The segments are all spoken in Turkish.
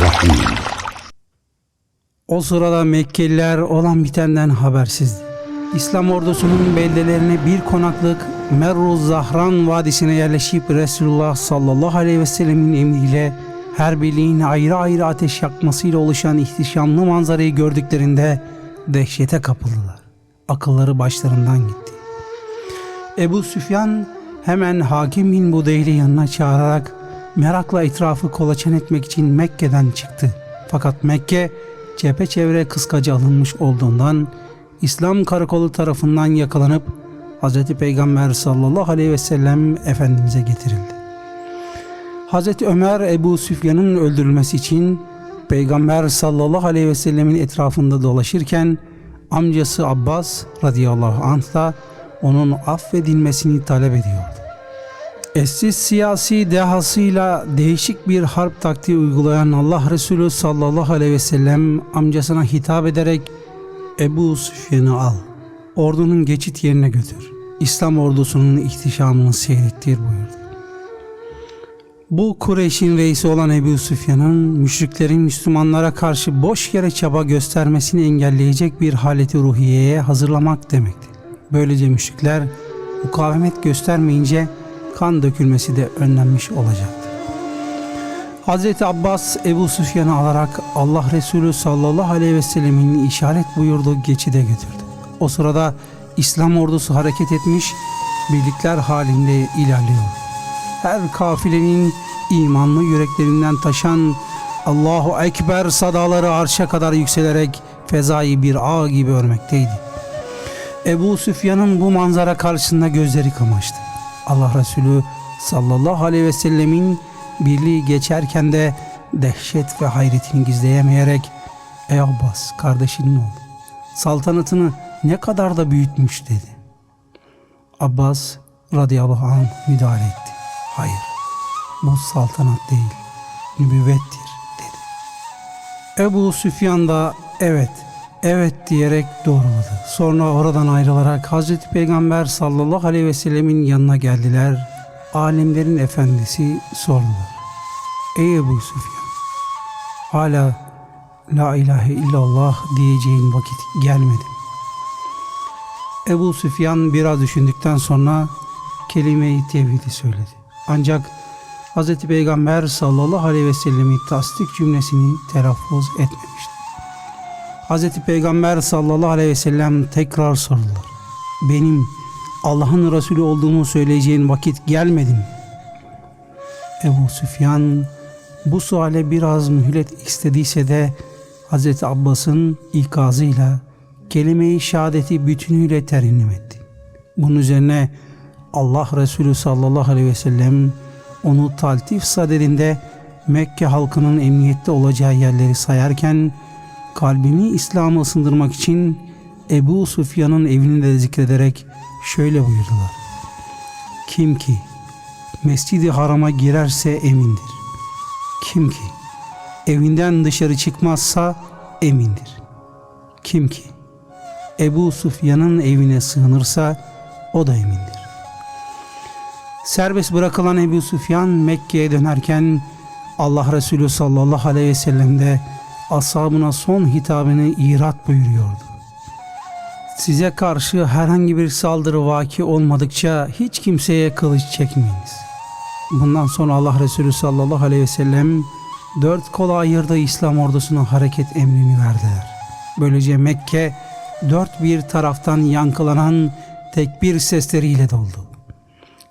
Rahim O sırada Mekkeliler olan bitenden habersizdi. İslam ordusunun beldelerine bir konaklık Merru Zahran Vadisi'ne yerleşip Resulullah sallallahu aleyhi ve sellemin emriyle her birliğin ayrı ayrı ateş yakmasıyla oluşan ihtişamlı manzarayı gördüklerinde dehşete kapıldılar. Akılları başlarından gitti. Ebu Süfyan hemen hakim bin Budeyli yanına çağırarak merakla etrafı kolaçan etmek için Mekke'den çıktı. Fakat Mekke çepeçevre kıskacı alınmış olduğundan İslam karakolu tarafından yakalanıp Hz. Peygamber sallallahu aleyhi ve sellem Efendimiz'e getirildi. Hz. Ömer Ebu Süfyan'ın öldürülmesi için Peygamber sallallahu aleyhi ve sellemin etrafında dolaşırken amcası Abbas radıyallahu anh da onun affedilmesini talep ediyordu. Eşsiz siyasi dehasıyla değişik bir harp taktiği uygulayan Allah Resulü sallallahu aleyhi ve sellem amcasına hitap ederek Ebu Süfyan'ı al, ordunun geçit yerine götür. İslam ordusunun ihtişamını seyrettir buyurdu. Bu Kureyş'in reisi olan Ebu Süfyan'ın müşriklerin Müslümanlara karşı boş yere çaba göstermesini engelleyecek bir haleti ruhiyeye hazırlamak demekti. Böylece müşrikler mukavemet göstermeyince kan dökülmesi de önlenmiş olacaktı. Hazreti Abbas Ebu Süfyan'ı alarak Allah Resulü sallallahu aleyhi ve sellemin işaret buyurduğu geçide götürdü. O sırada İslam ordusu hareket etmiş, birlikler halinde ilerliyor. Her kafilenin imanlı yüreklerinden taşan Allahu Ekber sadaları arşa kadar yükselerek fezayı bir ağ gibi örmekteydi. Ebu Süfyan'ın bu manzara karşısında gözleri kamaştı. Allah Resulü sallallahu aleyhi ve sellemin birliği geçerken de dehşet ve hayretini gizleyemeyerek Ey Abbas kardeşinin oğlu saltanatını ne kadar da büyütmüş dedi. Abbas radıyallahu anh müdahale etti. Hayır bu saltanat değil nübüvvettir dedi. Ebu Süfyan da evet evet diyerek doğruladı. Sonra oradan ayrılarak Hazreti Peygamber sallallahu aleyhi ve sellemin yanına geldiler. Alemlerin efendisi sordular. Ey Ebu Süfyan hala La ilahe illallah diyeceğin vakit gelmedi. mi?" Ebu Süfyan biraz düşündükten sonra kelime-i tevhidi söyledi. Ancak Hz. Peygamber sallallahu aleyhi ve sellemin tasdik cümlesini telaffuz etmemişti. Hz. Peygamber sallallahu aleyhi ve sellem tekrar sordular. Benim Allah'ın Resulü olduğumu söyleyeceğin vakit gelmedi mi? Ebu Süfyan bu suale biraz mühlet istediyse de Hz. Abbas'ın ikazıyla kelime-i şehadeti bütünüyle terennüm etti. Bunun üzerine Allah Resulü sallallahu aleyhi ve sellem onu taltif saderinde Mekke halkının emniyette olacağı yerleri sayarken kalbini İslam'a ısındırmak için Ebu Sufyan'ın evini de zikrederek şöyle buyurdular. Kim ki Mescid-i Haram'a girerse emindir. Kim ki evinden dışarı çıkmazsa emindir. Kim ki Ebu Sufyan'ın evine sığınırsa o da emindir. Serbest bırakılan Ebu Sufyan Mekke'ye dönerken Allah Resulü sallallahu aleyhi ve sellem de ashabına son hitabını irat buyuruyordu. Size karşı herhangi bir saldırı vaki olmadıkça hiç kimseye kılıç çekmeyiniz. Bundan sonra Allah Resulü sallallahu aleyhi ve sellem dört kola ayırdığı İslam ordusuna hareket emrini verdiler. Böylece Mekke dört bir taraftan yankılanan tekbir sesleriyle doldu.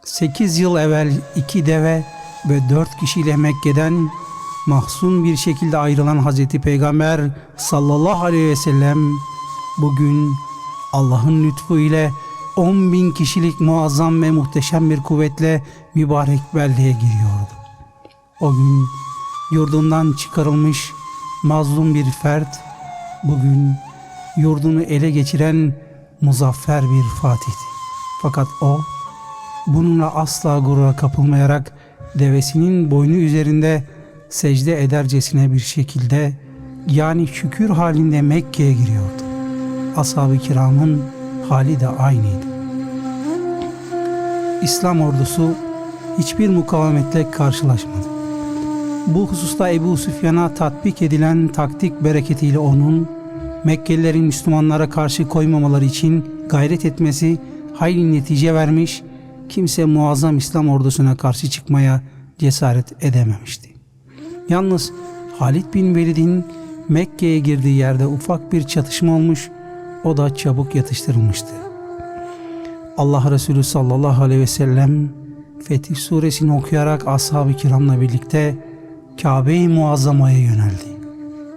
Sekiz yıl evvel iki deve ve dört kişiyle Mekke'den mahzun bir şekilde ayrılan Hazreti Peygamber sallallahu aleyhi ve sellem bugün Allah'ın lütfu ile 10 bin kişilik muazzam ve muhteşem bir kuvvetle mübarek beldeye giriyordu. O gün yurdundan çıkarılmış mazlum bir fert bugün yurdunu ele geçiren muzaffer bir fatihti. Fakat o bununla asla gurura kapılmayarak devesinin boynu üzerinde secde edercesine bir şekilde yani şükür halinde Mekke'ye giriyordu. Ashab-ı kiramın hali de aynıydı. İslam ordusu hiçbir mukavemetle karşılaşmadı. Bu hususta Ebu Süfyan'a tatbik edilen taktik bereketiyle onun Mekkelilerin Müslümanlara karşı koymamaları için gayret etmesi hayli netice vermiş, kimse muazzam İslam ordusuna karşı çıkmaya cesaret edememişti. Yalnız Halid bin Velid'in Mekke'ye girdiği yerde ufak bir çatışma olmuş, o da çabuk yatıştırılmıştı. Allah Resulü sallallahu aleyhi ve sellem Fetih suresini okuyarak ashab-ı kiramla birlikte Kabe-i Muazzama'ya yöneldi.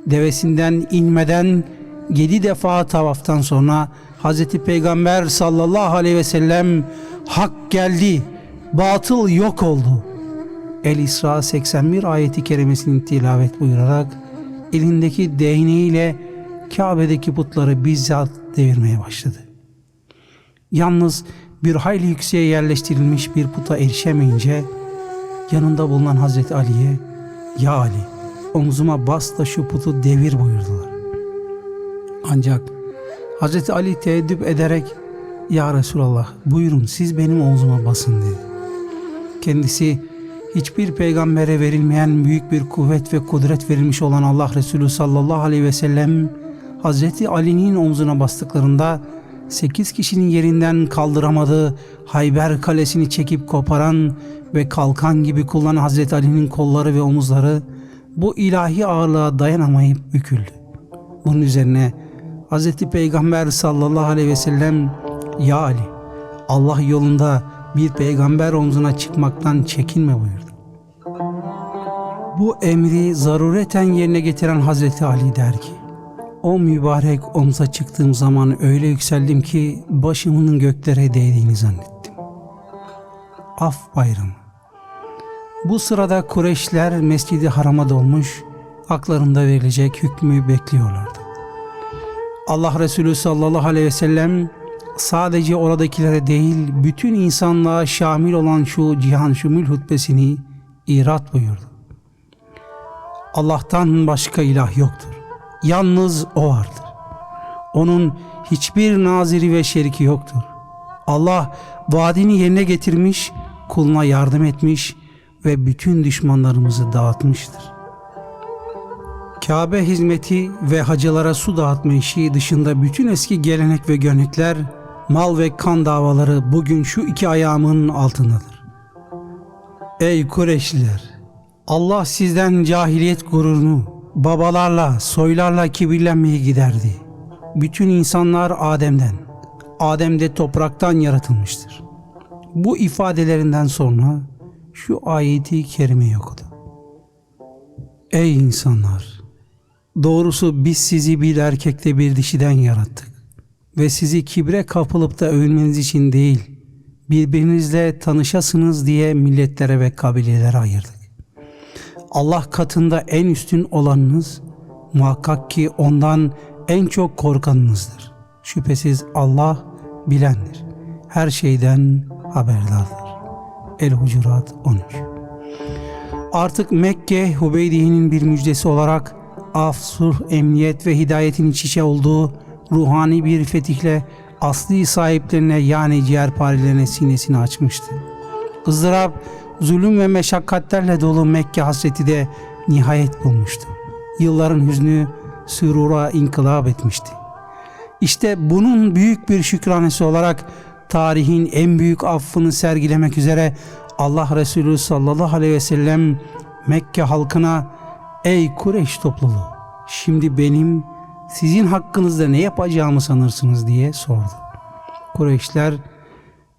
Devesinden inmeden yedi defa tavaftan sonra Hazreti Peygamber sallallahu aleyhi ve sellem hak geldi, batıl yok oldu. El-İsra 81 ayeti kerimesini tilavet buyurarak elindeki değneğiyle Kabe'deki putları bizzat devirmeye başladı. Yalnız bir hayli yükseğe yerleştirilmiş bir puta erişemeyince yanında bulunan Hazreti Ali'ye ya Ali omzuma bas da şu putu devir buyurdular. Ancak Hazreti Ali teeddüp ederek ya Resulallah buyurun siz benim omzuma basın dedi. Kendisi hiçbir peygambere verilmeyen büyük bir kuvvet ve kudret verilmiş olan Allah Resulü sallallahu aleyhi ve sellem Hazreti Ali'nin omzuna bastıklarında 8 kişinin yerinden kaldıramadığı Hayber kalesini çekip koparan ve kalkan gibi kullanan Hazreti Ali'nin kolları ve omuzları bu ilahi ağırlığa dayanamayıp büküldü. Bunun üzerine Hazreti Peygamber sallallahu aleyhi ve sellem Ya Ali Allah yolunda bir peygamber omzuna çıkmaktan çekinme buyurdu. Bu emri zarureten yerine getiren Hazreti Ali der ki o mübarek omza çıktığım zaman öyle yükseldim ki başımın göklere değdiğini zannettim. Af bayramı. Bu sırada Kureyşler Mescidi Haram'a dolmuş, haklarında verilecek hükmü bekliyorlardı. Allah Resulü sallallahu aleyhi ve sellem sadece oradakilere değil bütün insanlığa şamil olan şu cihan şumul hutbesini irat buyurdu. Allah'tan başka ilah yoktur. Yalnız O vardır. Onun hiçbir naziri ve şeriki yoktur. Allah vaadini yerine getirmiş, kuluna yardım etmiş ve bütün düşmanlarımızı dağıtmıştır. Kabe hizmeti ve hacılara su dağıtma işi dışında bütün eski gelenek ve görenekler, mal ve kan davaları bugün şu iki ayağımın altındadır. Ey Kureyşliler! Allah sizden cahiliyet gururunu, babalarla, soylarla kibirlenmeyi giderdi. Bütün insanlar Adem'den, Adem de topraktan yaratılmıştır. Bu ifadelerinden sonra şu ayeti kerimeyi okudu. Ey insanlar! Doğrusu biz sizi bir erkekle bir dişiden yarattık. Ve sizi kibre kapılıp da övünmeniz için değil, birbirinizle tanışasınız diye milletlere ve kabilelere ayırdık. Allah katında en üstün olanınız, muhakkak ki ondan en çok korkanınızdır. Şüphesiz Allah bilendir. Her şeyden haberdardır. El-Hucurat 13 Artık Mekke Hubeydiye'nin bir müjdesi olarak af, sulh, emniyet ve hidayetin iç içe olduğu ruhani bir fetihle asli sahiplerine yani ciğerparelerine sinesini açmıştı. ızdırap, zulüm ve meşakkatlerle dolu Mekke hasreti de nihayet bulmuştu. Yılların hüznü sürura inkılap etmişti. İşte bunun büyük bir şükranesi olarak tarihin en büyük affını sergilemek üzere Allah Resulü sallallahu aleyhi ve sellem Mekke halkına ey Kureyş topluluğu şimdi benim sizin hakkınızda ne yapacağımı sanırsınız diye sordu. Kureyşler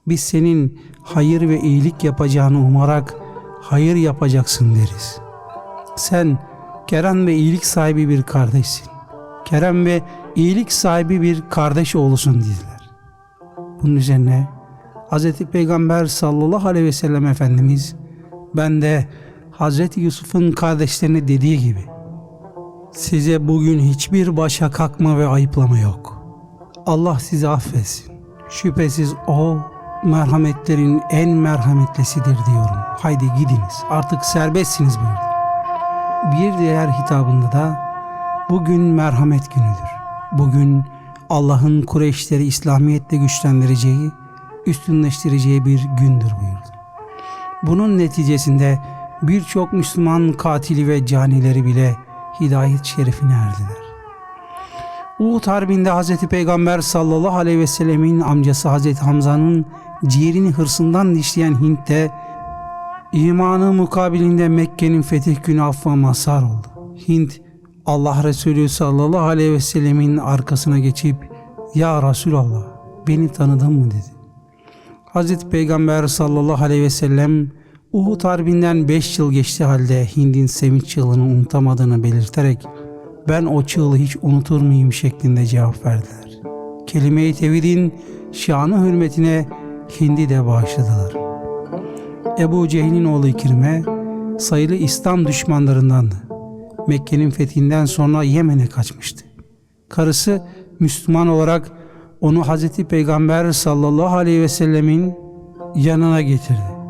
biz senin hayır ve iyilik yapacağını umarak hayır yapacaksın deriz. Sen kerem ve iyilik sahibi bir kardeşsin. Kerem ve iyilik sahibi bir kardeş oğlusun dediler. Bunun üzerine Hz. Peygamber sallallahu aleyhi ve sellem Efendimiz ben de Hz. Yusuf'un kardeşlerine dediği gibi size bugün hiçbir başa kalkma ve ayıplama yok. Allah sizi affetsin. Şüphesiz O merhametlerin en merhametlisidir diyorum. Haydi gidiniz artık serbestsiniz buyurdu. Bir diğer hitabında da bugün merhamet günüdür. Bugün Allah'ın Kureyşleri İslamiyetle güçlendireceği, üstünleştireceği bir gündür buyurdu. Bunun neticesinde birçok Müslüman katili ve canileri bile hidayet şerifine erdiler. Uhud Harbi'nde Hz. Peygamber sallallahu aleyhi ve sellemin amcası Hz. Hamza'nın ciğerini hırsından dişleyen Hint de imanı mukabilinde Mekke'nin fetih günü affa mazhar oldu. Hint Allah Resulü sallallahu aleyhi ve sellemin arkasına geçip Ya Resulallah beni tanıdın mı dedi. Hz. Peygamber sallallahu aleyhi ve sellem Uhud Harbi'nden 5 yıl geçti halde Hind'in sevinç çığlığını unutamadığını belirterek ben o çığlığı hiç unutur muyum şeklinde cevap verdiler. Kelime-i tevhidin şanı hürmetine Hind'i de bağışladılar. Ebu Cehil'in oğlu İkrim'e sayılı İslam düşmanlarındandı. Mekke'nin fethinden sonra Yemen'e kaçmıştı. Karısı Müslüman olarak onu Hazreti Peygamber sallallahu aleyhi ve sellemin yanına getirdi.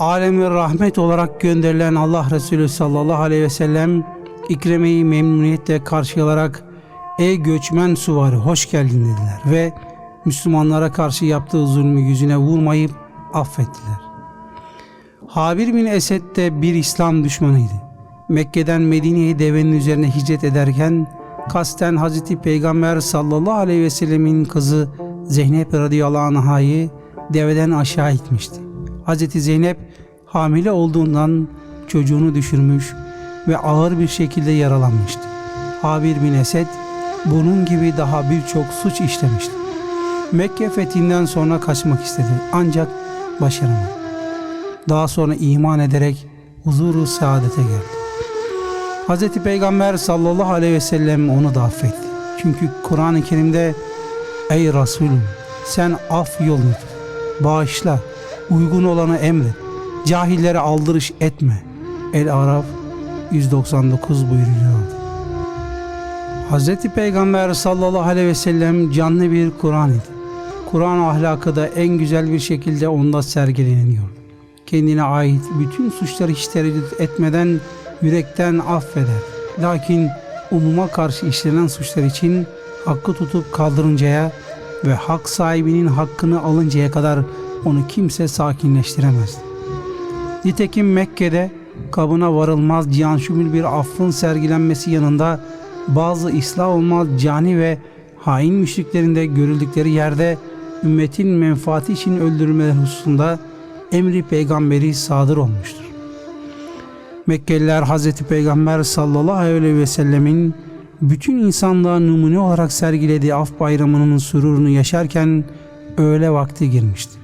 Alemi rahmet olarak gönderilen Allah Resulü sallallahu aleyhi ve sellem İkreme'yi memnuniyetle karşılayarak ey göçmen suvarı hoş geldin dediler ve Müslümanlara karşı yaptığı zulmü yüzüne vurmayıp affettiler. Habir bin Esed de bir İslam düşmanıydı. Mekke'den Medine'ye devenin üzerine hicret ederken kasten Hazreti Peygamber sallallahu aleyhi ve sellemin kızı Zeynep radıyallahu anh'ı deveden aşağı itmişti. Hazreti Zeynep hamile olduğundan çocuğunu düşürmüş ve ağır bir şekilde yaralanmıştı. Habir bin Esed bunun gibi daha birçok suç işlemişti. Mekke fethinden sonra kaçmak istedi ancak başaramadı. Daha sonra iman ederek huzuru saadete geldi. Hz. Peygamber sallallahu aleyhi ve sellem onu da affetti. Çünkü Kur'an-ı Kerim'de Ey Resulüm sen af yolunu bağışla, uygun olanı emret, cahillere aldırış etme. El-Araf 199 buyuruyor. Hz. Peygamber sallallahu aleyhi ve sellem canlı bir Kur'an idi. Kur'an ahlakı da en güzel bir şekilde onda sergileniyor. Kendine ait bütün suçları hiç tereddüt etmeden yürekten affeder. Lakin umuma karşı işlenen suçlar için hakkı tutup kaldırıncaya ve hak sahibinin hakkını alıncaya kadar onu kimse sakinleştiremez. Nitekim Mekke'de kabına varılmaz cihan şumul bir affın sergilenmesi yanında bazı ıslah olmaz cani ve hain müşriklerin de görüldükleri yerde ümmetin menfaati için öldürülmeleri hususunda emri peygamberi sadır olmuştur. Mekkeliler Hazreti Peygamber sallallahu aleyhi ve sellemin bütün insanlığa numune olarak sergilediği af bayramının sururunu yaşarken öğle vakti girmişti.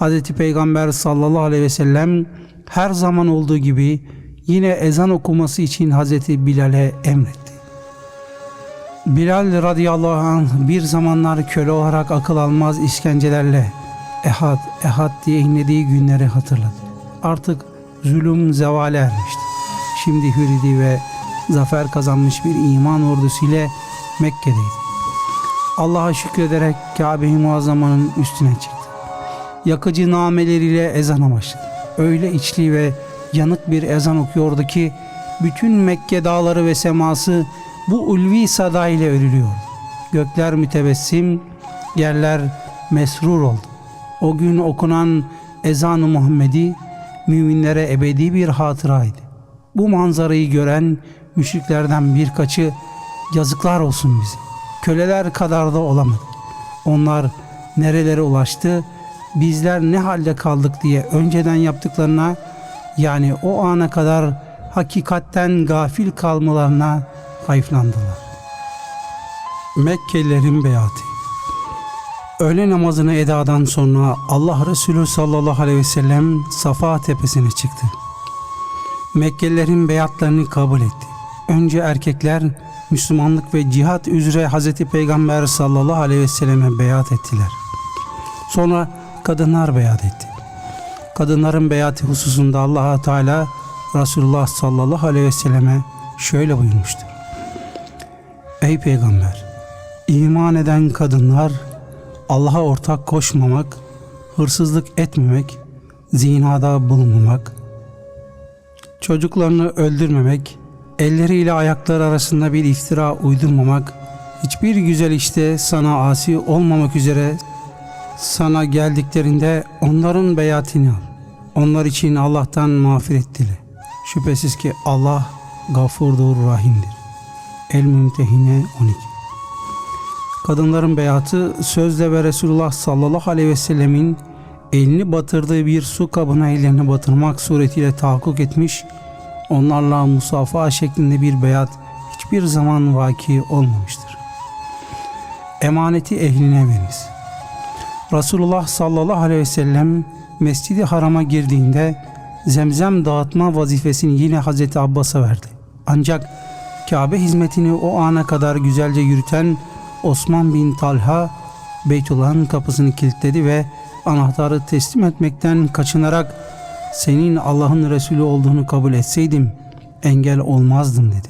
Hazreti Peygamber sallallahu aleyhi ve sellem her zaman olduğu gibi yine ezan okuması için Hazreti Bilal'e emretti. Bilal radıyallahu anh bir zamanlar köle olarak akıl almaz işkencelerle ehad ehad diye inlediği günleri hatırladı. Artık zulüm zevale ermişti. Şimdi hüridi ve zafer kazanmış bir iman ordusu ile Mekke'deydi. Allah'a şükrederek Kabe-i Muazzama'nın üstüne çıktı. Yakıcı nameleriyle ezana başladı. Öyle içli ve yanık bir ezan okuyordu ki bütün Mekke dağları ve seması bu ulvi sada ile örülüyor. Gökler mütebessim, yerler mesrur oldu. O gün okunan ezan-ı Muhammedi müminlere ebedi bir hatıraydı. Bu manzarayı gören müşriklerden birkaçı yazıklar olsun bize. Köleler kadar da olamadı. Onlar nerelere ulaştı, bizler ne halde kaldık diye önceden yaptıklarına yani o ana kadar hakikatten gafil kalmalarına hayıflandılar. Mekkelilerin beyatı Öğle namazını edadan sonra Allah Resulü sallallahu aleyhi ve sellem Safa tepesine çıktı. Mekkelilerin beyatlarını kabul etti. Önce erkekler Müslümanlık ve cihat üzere Hazreti Peygamber sallallahu aleyhi ve selleme beyat ettiler. Sonra kadınlar beyat etti. Kadınların beyatı hususunda allah Teala Resulullah sallallahu aleyhi ve selleme şöyle buyurmuştur. Ey Peygamber! iman eden kadınlar Allah'a ortak koşmamak, hırsızlık etmemek, zinada bulunmamak, çocuklarını öldürmemek, elleriyle ayakları arasında bir iftira uydurmamak, hiçbir güzel işte sana asi olmamak üzere sana geldiklerinde onların beyatini al. Onlar için Allah'tan mağfiret dile. Şüphesiz ki Allah gafurdur, rahimdir. El-Mümtehine 12 Kadınların beyatı sözle ve Resulullah sallallahu aleyhi ve sellemin elini batırdığı bir su kabına ellerini batırmak suretiyle tahakkuk etmiş, onlarla musafaha şeklinde bir beyat hiçbir zaman vaki olmamıştır. Emaneti ehline veriniz. Resulullah sallallahu aleyhi ve sellem Mescid-i Haram'a girdiğinde zemzem dağıtma vazifesini yine Hazreti Abbas'a verdi. Ancak Kabe hizmetini o ana kadar güzelce yürüten Osman bin Talha Beytullah'ın kapısını kilitledi ve anahtarı teslim etmekten kaçınarak senin Allah'ın Resulü olduğunu kabul etseydim engel olmazdım dedi.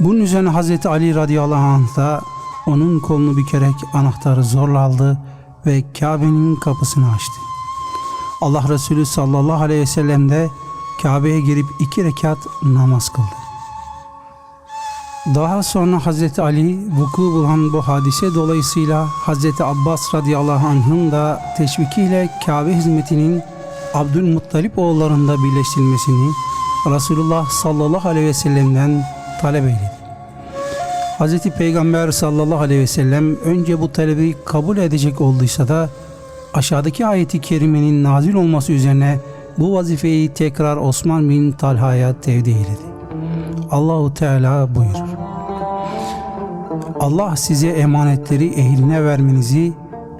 Bunun üzerine Hazreti Ali radıyallahu anh da onun kolunu bükerek anahtarı zorla aldı ve Kabe'nin kapısını açtı. Allah Resulü sallallahu aleyhi ve sellem de Kabe'ye girip iki rekat namaz kıldı. Daha sonra Hazreti Ali vuku bulan bu hadise dolayısıyla Hazreti Abbas radıyallahu anh'ın da teşvikiyle Kabe hizmetinin Abdülmuttalip oğullarında birleştirilmesini Resulullah sallallahu aleyhi ve sellem'den talep eyledi. Hazreti Peygamber sallallahu aleyhi ve sellem önce bu talebi kabul edecek olduysa da aşağıdaki ayeti kerimenin nazil olması üzerine bu vazifeyi tekrar Osman bin Talha'ya tevdi eyledi. Allahu Teala buyurur. Allah size emanetleri ehline vermenizi,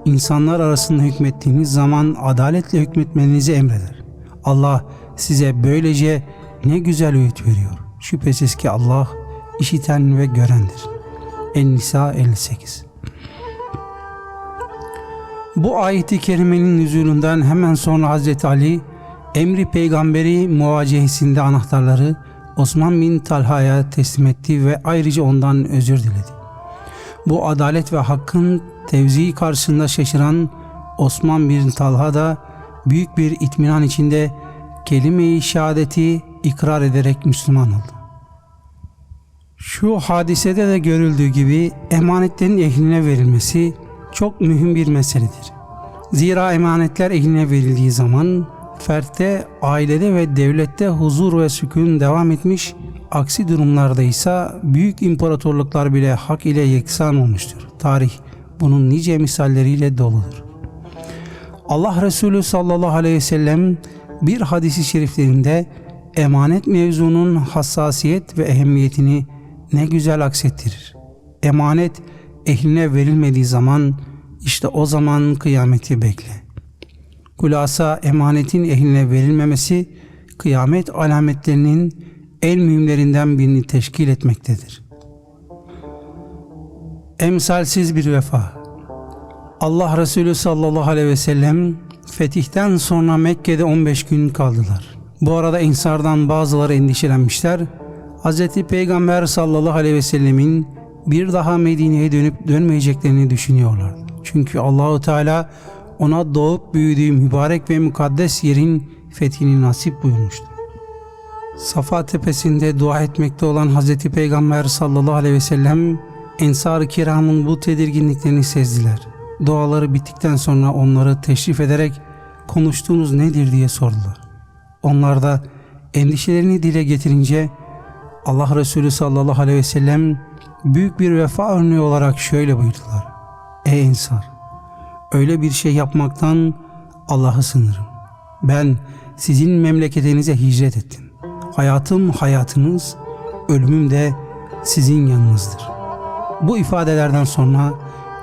insanlar arasında hükmettiğiniz zaman adaletle hükmetmenizi emreder. Allah size böylece ne güzel öğüt veriyor. Şüphesiz ki Allah işiten ve görendir. En-Nisa 58 Bu ayeti kerimenin nüzulünden hemen sonra Hazreti Ali emri peygamberi muvacehisinde anahtarları Osman bin Talha'ya teslim etti ve ayrıca ondan özür diledi. Bu adalet ve hakkın tevziği karşısında şaşıran Osman bin Talha da büyük bir itminan içinde kelime-i şehadeti ikrar ederek Müslüman oldu. Şu hadisede de görüldüğü gibi emanetlerin ehline verilmesi çok mühim bir meseledir. Zira emanetler ehline verildiği zaman fertte, ailede ve devlette huzur ve sükun devam etmiş, aksi durumlarda ise büyük imparatorluklar bile hak ile yeksan olmuştur. Tarih bunun nice misalleriyle doludur. Allah Resulü sallallahu aleyhi ve sellem bir hadisi şeriflerinde emanet mevzunun hassasiyet ve ehemmiyetini ne güzel aksettirir. Emanet ehline verilmediği zaman işte o zaman kıyameti bekle. Kulasa emanetin ehline verilmemesi kıyamet alametlerinin en mühimlerinden birini teşkil etmektedir. Emsalsiz bir vefa Allah Resulü sallallahu aleyhi ve sellem fetihten sonra Mekke'de 15 gün kaldılar. Bu arada insardan bazıları endişelenmişler. Hz. Peygamber sallallahu aleyhi ve sellemin bir daha Medine'ye dönüp dönmeyeceklerini düşünüyorlar. Çünkü Allahu Teala ona doğup büyüdüğü mübarek ve mukaddes yerin fethini nasip buyurmuştu. Safa tepesinde dua etmekte olan Hz. Peygamber sallallahu aleyhi ve sellem Ensar-ı Kiram'ın bu tedirginliklerini sezdiler. Duaları bittikten sonra onları teşrif ederek konuştuğunuz nedir diye sordular. Onlar da endişelerini dile getirince Allah Resulü sallallahu aleyhi ve sellem büyük bir vefa örneği olarak şöyle buyurdular. Ey Ensar! Öyle bir şey yapmaktan Allah'ı sınırım. Ben sizin memleketinize hicret ettim. Hayatım hayatınız, ölümüm de sizin yanınızdır. Bu ifadelerden sonra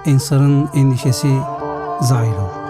Ensar'ın endişesi zahir oldu.